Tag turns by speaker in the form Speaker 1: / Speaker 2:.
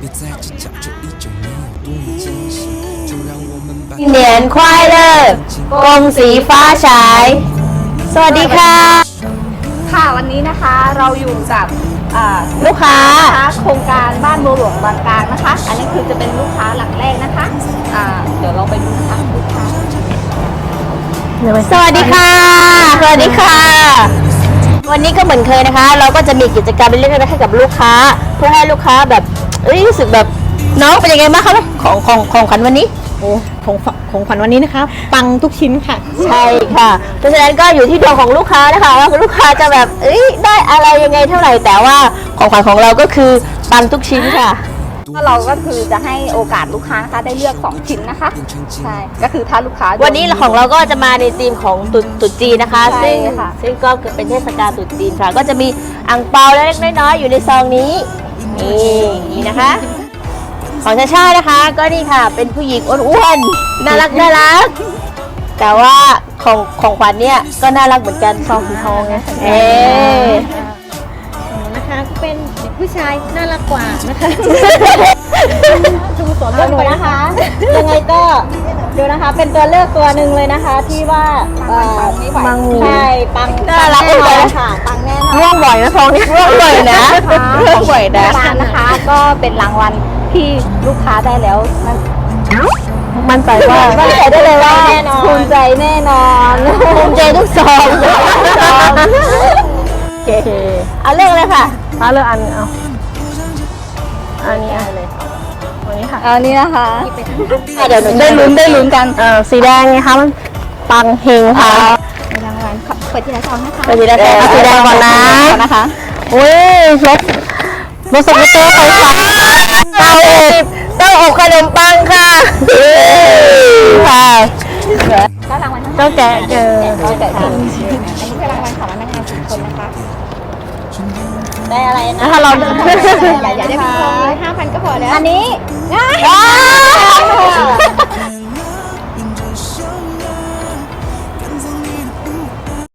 Speaker 1: 别再计较这一周年有多么艰辛，就让我们把
Speaker 2: เหนียนควายเลอร์กงสีฟ้าฉาย สวัสดีค่ะ
Speaker 3: ค่ะวันนี้นะคะเราอยู่กับอ่า
Speaker 2: ลูกค้า
Speaker 3: ลูกค้าโครงการบ้านบัวหลวงบางกลางนะคะ อันนี้คือจะเป็นลูกค้าหลักแรกนะคะอ่าเดี๋ยวเราไปดูนะคะลูกค้า
Speaker 2: สวัสดีค่ะ สวัสดีค่ะ วันนี้ก็เหมือนเคยนะคะ เราก็จะมีกิจกรรมเล็กๆให้กับลูกค้า เพื่อให้ลูกค้าแบบเอ้ยรู้สึกแบบน้องเป็นยังไงบ้างคะของของของขวัญวันนี้
Speaker 4: โอ้ของฝของขวัญวันนี้นะคะ ปังทุกชิ้นค่ะ
Speaker 2: ใช่ค่ะ เพราะฉะนั้นก็อยู่ที่ดวงของลูกค้านะคะว่าลูกค้าจะแบบเอ้ยได้อะไรยังไงเท่าไหร่แต่ว่าของขวัญของเราก็คือปังทุกชิ้นค่ะ
Speaker 3: ก็เราก็คือจะให้โอกาสลูกค้านะคะได้เลือกสองชิ้นนะคะ ใช่ ก็คือถ้าลูกค้า
Speaker 2: วันนี้ของเราก็จะมาในธีมของตรุษตรุษจีนนะคะ
Speaker 3: ใช่
Speaker 2: ซึ่ง
Speaker 3: ค่ะ
Speaker 2: ซึ่งก็เป็นเทศกาลตรุษจีนค่ะ ก็จะมีอ่งเปาเล็กๆน้อยๆอยู่ในซองนี้นี่นี่นะคะ ของชาชานะคะ ก็นี่ค่ะ เป็นผู้หญิงอ้วนๆน่ารักน่ารัก แต่ว่าของของขวัญเนี่ยก็น่ารักเหมือนกันซองสีทองนะเอ๊ะ
Speaker 4: นะคะก็เป็นเด็กผู้ชายน่ารักกว่านะคะดูสอน
Speaker 3: เลือกไปนะคะ ยังไงก็ดูนะคะ เป็นตัวเลือกตัวหนึ่งเลยนะคะ ที่ว่าเอ่อ
Speaker 2: มังงู
Speaker 3: ใช่ปัง
Speaker 2: น่ารัก
Speaker 3: แน่น
Speaker 2: เล
Speaker 3: อน
Speaker 2: ย
Speaker 3: ค่ะปังแน่นอน
Speaker 2: ร่วงบ่อยนะทองนี่ร่วงบ่อยนะร่วงบ่อยนะ
Speaker 3: ร้านนะคะ ก็เป็นรางวัลที่ลูกค้าได้แล้วนะ
Speaker 2: มันใจว่า
Speaker 3: มั่นใจได้เลยว่า
Speaker 4: แน่นอน
Speaker 3: ภูมิใจแน่นอน
Speaker 2: ภูมิใจทุกซองโอ เคเอาเรื่องเลยค่ะ
Speaker 4: เอาเลือกอันเอาอันนี้อันเลยอันนี้ค่ะ
Speaker 3: เอานี้นะคะ
Speaker 2: เดี๋ยวหนู
Speaker 3: ได้ลุ้นได้ลุ้นกัน
Speaker 4: เออสีแดงไงคะมันปังเฮงค่ะ
Speaker 3: ในรางวัลขอเปิดทีละซองนะคะ
Speaker 2: ไปทีละแก้วสีแดงก่อนนะ
Speaker 3: นะคะ
Speaker 4: อุ้ยรถรถสกูตเตอร์ไฟฟ้า
Speaker 2: เต้าอบเต้าอบขนมปังค่ะค่ะ
Speaker 3: ก็รางวัลทั้งหมด
Speaker 4: เจ้าแกะเจอ
Speaker 3: เราแจกจริงอันนี้คือรางวัลของพนักงานทุกคนนะคะ
Speaker 2: ได้อะไรนะ
Speaker 4: นะคะเรา
Speaker 3: อย่าอย่าได้พิมพ์ห้าพันก็พอแล้วอันนี้ง่าย